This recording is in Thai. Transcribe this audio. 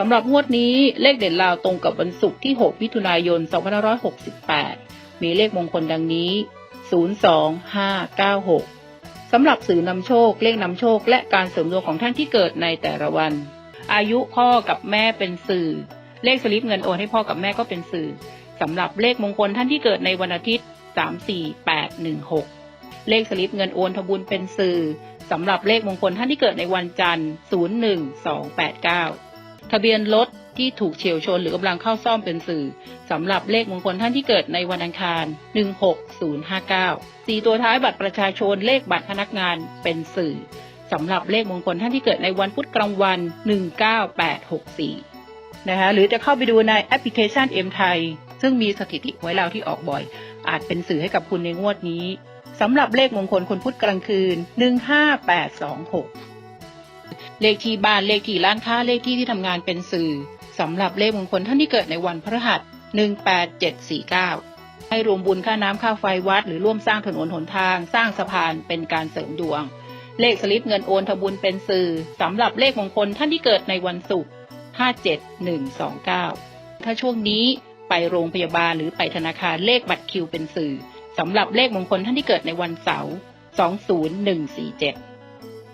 สำหรับงวดนี้เลขเด่นลาวตรงกับวันศุกร์ที่ 6 มิถุนายน 2568 มีเลขมงคลดังนี้ 02596 สำหรับสื่อนำโชค เลขนำโชค และการเสริมดวงของท่านที่เกิดในแต่ละวัน อายุพ่อกับแม่เป็นสื่อ เลขสลิปเงินโอนให้พ่อกับแม่ก็เป็นสื่อสำหรับเลขมงคลท่านที่เกิดในวันอาทิตย์ 34816 เลขสลิปเงินโอนทบุญเป็นสื่อสำหรับเลขมงคลท่านที่เกิดในวันจันทร์ 01289 ทะเบียนรถที่ถูกเฉียวชนหรือกำลังเข้าซ่อมเป็นสื่อสำหรับเลขมงคลท่านที่เกิดในวันอังคาร 16059สีตัวท้ายบัตรประชาชนเลขบัตรพนักงานเป็นสื่อสำหรับเลขมงคลท่านที่เกิดในวันพุธกลางวัน 19864 นะคะหรือจะเข้าไปดูในแอปพลิเคชัน M ไทยซึ่งมีสถิติหวยลาวที่ออกบ่อย อาจเป็นสื่อให้กับคุณในงวดนี้สำหรับเลขมงคลคนพุธกลางคืน 15826 เลขที่บ้านเลขที่ร้านค้าเลขที่ที่ทำงานเป็นสื่อสำหรับเลขมงคลท่านที่เกิดในวันพฤหัส 18749 ให้รวมบุญค่าน้ำค่าไฟวัด หรือร่วมสร้างถนนหนทาง สร้างสะพานเป็นการเสริมดวง เลขสลิปเงินโอนทบุญเป็นสื่อสำหรับเลขมงคลท่านที่เกิดในวันศุกร์57129 ถ้าช่วงนี้ไปโรงพยาบาลหรือไปธนาคารเลขบัตรคิวเป็นสื่อสำหรับเลขมงคลท่านที่เกิดในวันเสาร์20147